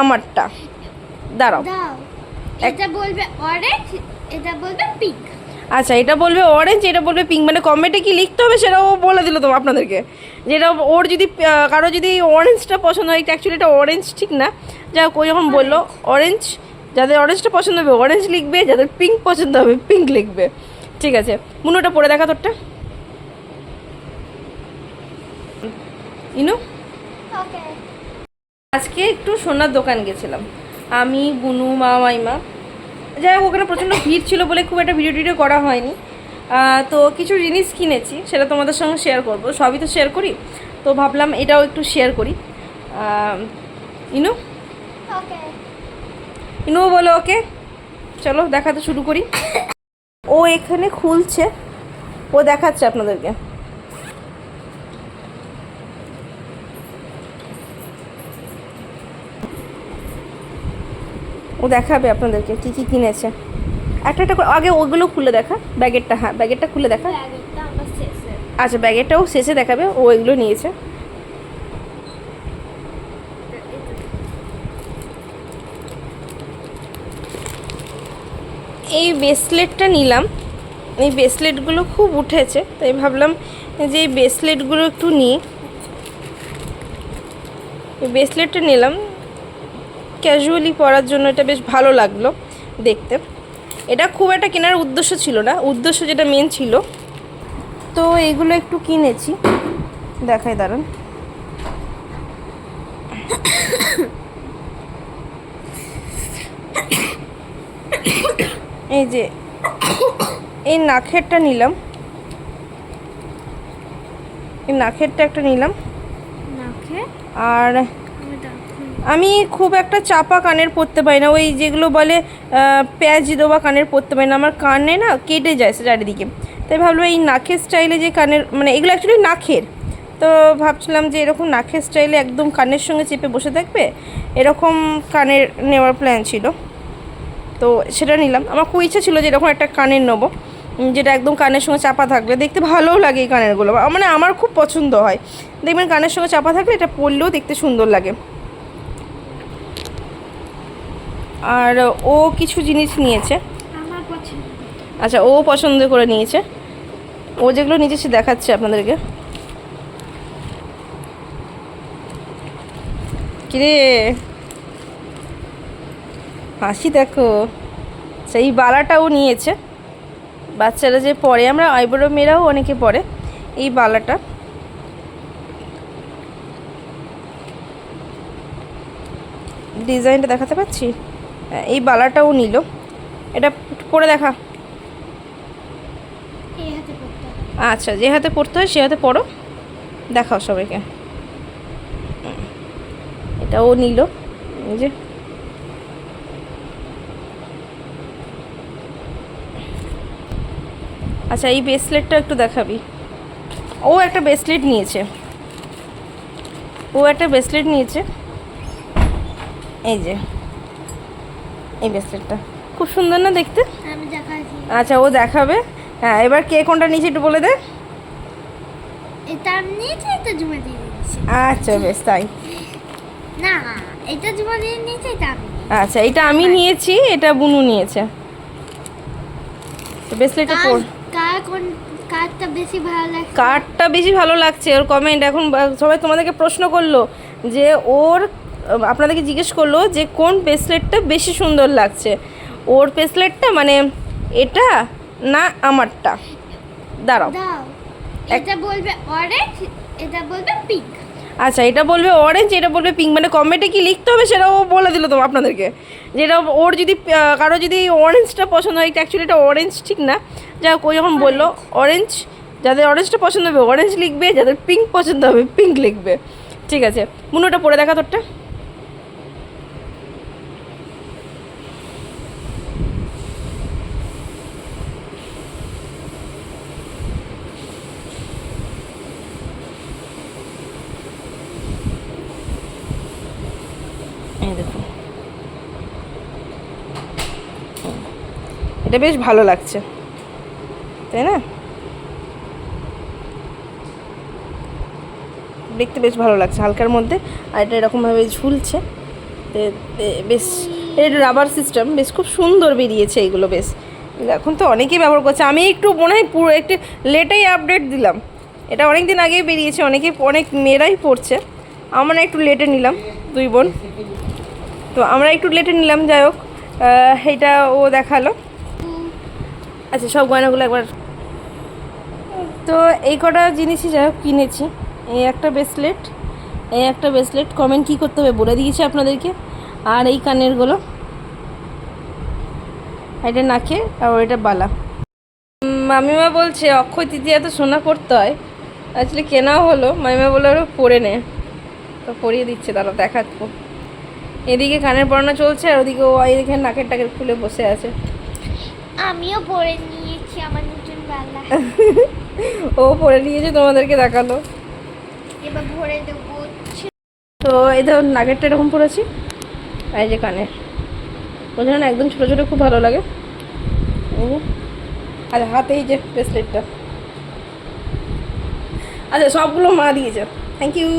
আমারটা। দাঁড়াও। এটা বলবে অরেঞ্জ এটা বলবে পিঙ্ক আচ্ছা এটা বলবে অরেঞ্জ এটা বলবে পিঙ্ক মানে কমেন্টে কি লিখতে হবে সেটাও বলে দিল তো আপনাদেরকে। যেটা ওর যদি কারও যদি অরেঞ্জটা পছন্দ হয় অ্যাকচুয়ালি এটা অরেঞ্জ ঠিক না। যা ও যখন বলল অরেঞ্জ যাদের অরেঞ্জটা পছন্দ হবে অরেঞ্জ লিখবে যাদের পিঙ্ক পছন্দ হবে পিঙ্ক লিখবে। ঠিক আছে মুনোটা পড়ে দেখা তোরটা। ইনু? ওকে আজকে একটু সোনার দোকান গেছিলাম। আমি গুনু মা মাইমা। যাই হোক ওখানে প্রচণ্ড ভিড় ছিল বলে খুব একটা ভিডিও টিডিও করা হয়নি। তো কিছু জিনিস কিনেছি সেটা তোমাদের সঙ্গে শেয়ার করব। সবই তো শেয়ার করি। তো ভাবলাম এটাও একটু শেয়ার করি। ইনু? ইনুও বলো ওকে। চলো দেখাতে শুরু করি। ও এখানে খুলছে। ও দেখাচ্ছে আপনাদেরকে। ও দেখাবে আপনাদেরকে কী কী কিনেছে। একটা একটা করে আগে ওগুলো খুলে দেখা ব্যাগেরটা হ্যাঁ ব্যাগেরটা খুলে দেখা। আচ্ছা ব্যাগেরটাও শেষে দেখাবে ও এগুলো নিয়েছে। এই ব্রেসলেটটা নিলাম এই ব্রেসলেটগুলো খুব উঠেছে তাই ভাবলাম যে এই ব্রেসলেটগুলো একটু নিই। এই ব্রেসলেটটা নিলাম ক্যাজুয়ালি পরার জন্য এটা বেশ ভালো লাগল দেখতে। এটা খুব একটা কেনার উদ্দেশ্য ছিল না উদ্দেশ্য যেটা মেন ছিল। তো এগুলো একটু কিনেছি দেখাই দাঁড়ান এই যে এই নাখেরটা নিলাম। এই নাখেরটা একটা নিলাম। আর আমি খুব একটা চাপা কানের পরতে পারি না। ওই যেগুলো বলে প্যাঁচ দেওয়া কানের পরতে পারি না। আমার কানে না কেটে যায় চারিদিকে। তাই ভাবলাম এই নাকের স্টাইলে যে কানের মানে এগুলো অ্যাকচুয়ালি নাকের। তো ভাবছিলাম যে এরকম নাকের স্টাইলে একদম কানের সঙ্গে চেপে বসে থাকবে, এরকম কানের নেওয়ার প্ল্যান ছিল। তো সেটা নিলাম। আমার খুব ইচ্ছা ছিল যে এরকম একটা কানের নেব, যেটা একদম কানের সঙ্গে চাপা থাকবে দেখতে ভালোও লাগে এই কানেরগুলো। মানে আমার খুব পছন্দ হয়। দেখবেন কানের সঙ্গে চাপা থাকলে এটা পরলেও দেখতে সুন্দর লাগে। আর ও কিছু জিনিস নিয়েছে। আচ্ছা ও পছন্দ করে নিয়েছে। ও যেগুলো নিয়েছে সে দেখাচ্ছে আপনাদেরকে। কিরে? হাসি দেখো। সেই বালাটাও নিয়েছে। বাচ্চারা যে পরে আমরা আইবুড়ো মেয়েরাও অনেকে পরে এই বালাটা। ডিজাইনটা দেখাতে পাচ্ছি? এই বালাটাও নিল। এটা পরে দেখা। আচ্ছা যে হাতে পড়তে হয় সে হাতে পড়ো। দেখাও সবাইকে। এটা ও নিল। এই যে। আচ্ছা এই ব্রেসলেটটা একটু দেখাবি। ও একটা ব্রেসলেট নিয়েছে। ও একটা ব্রেসলেট নিয়েছে। এই যে। এই ব্রেসলেটটা। খুব সুন্দর না দেখতে? আচ্ছা ও দেখাবে। হ্যাঁ এবার কে কোনটা নিয়েছে একটু বলে দে। আচ্ছা বেশ তাই। না এটা জমা দিয়ে নিয়েছি এটা আমি আচ্ছা এটা আমি নিয়েছি এটা বুনু নিয়েছে। ব্রেসলেটটা পর কার কোন কারটা বেশি ভালো লাগে কারটা বেশি ভালো লাগছে ওর কমেন্ট এখন সবাই তোমাদেরকে প্রশ্ন করল যে ওর আপনাদেরকে জিজ্ঞেস করল যে কোন ব্রেসলেটটা বেশি সুন্দর লাগছে। ওর ব্রেসলেটটা মানে এটা না আমারটা? দাঁড়াও। এটা বলবে অরেঞ্জ এটা বলবে পিঙ্ক আচ্ছা এটা বলবে অরেঞ্জ এটা বলবে পিঙ্ক মানে কমেন্টে কি লিখতে হবে সেটাও বলে দিল তো আপনাদেরকে। যেটা ওর যদি কারও যদি অরেঞ্জটা পছন্দ হয় অ্যাকচুয়ালি এটা অরেঞ্জ ঠিক না। যা ও যখন বলল অরেঞ্জ যাদের অরেঞ্জটা পছন্দ হবে অরেঞ্জ লিখবে যাদের পিঙ্ক পছন্দ হবে পিঙ্ক লিখবে। ঠিক আছে। মুনোটা পড়ে দেখা তোরটা এই দেখুন এটা বেশ ভালো লাগছে। তাই না? দেখতে বেশ ভালো লাগছে হালকার মধ্যে। আর এটা এরকমভাবে ঝুলছে। বেশ এর রাবার সিস্টেম বেশ খুব সুন্দর বেরিয়েছে এইগুলো বেশ। এখন তো অনেকেই ব্যবহার করছে। আমি একটু মনে হয় পুরো একটু লেটেই আপডেট দিলাম। এটা অনেক দিন আগেই বেরিয়েছে, অনেকে, অনেক মেয়েরাই পড়ছে। আমরা একটু লেটে নিলাম, দুই বোন। তো আমরা একটু লেটে নিলাম, যাই হোক। এটা ও দেখাল। আচ্ছা সব গয়নাগুলো একবার। তো এই কটা জিনিসই যাই হোক কিনেছি। এই একটা ব্রেসলেট এই একটা ব্রেসলেট কমেন্ট কী করতে হবে বলে দিয়েছি আপনাদেরকে। আর এই কানেরগুলো, এটা নাকে আর এটা বালা। মামিমা বলছে, অক্ষয় তৃতীয়া তো সোনা পড়তে হয়। অ্যাকচুয়ালি কেনাও হলো, মামিমা বলে আরও পরে নে। তো পরিয়ে দিচ্ছে তারা দেখাচ্ছ। এদিকে কানের পড়ানো চলছে আর ওদিকে ও এদিকে নাকের টাকের খুলে বসে আছে। আমিও পরে নিয়েছি আমার নতুন বালা ও পরে নিয়েছে তোমাদেরকে দেখাল। এবার ভরে দেবো। তো এই ধর নাগেরটা এরকম পরেছি। এই যে কানের বোঝো না একদম ছোটো ছোটো খুব ভালো লাগে। আর হাতে এই যে ব্রেসলেটটা আচ্ছা সবগুলো মা দিয়েছে। Thank you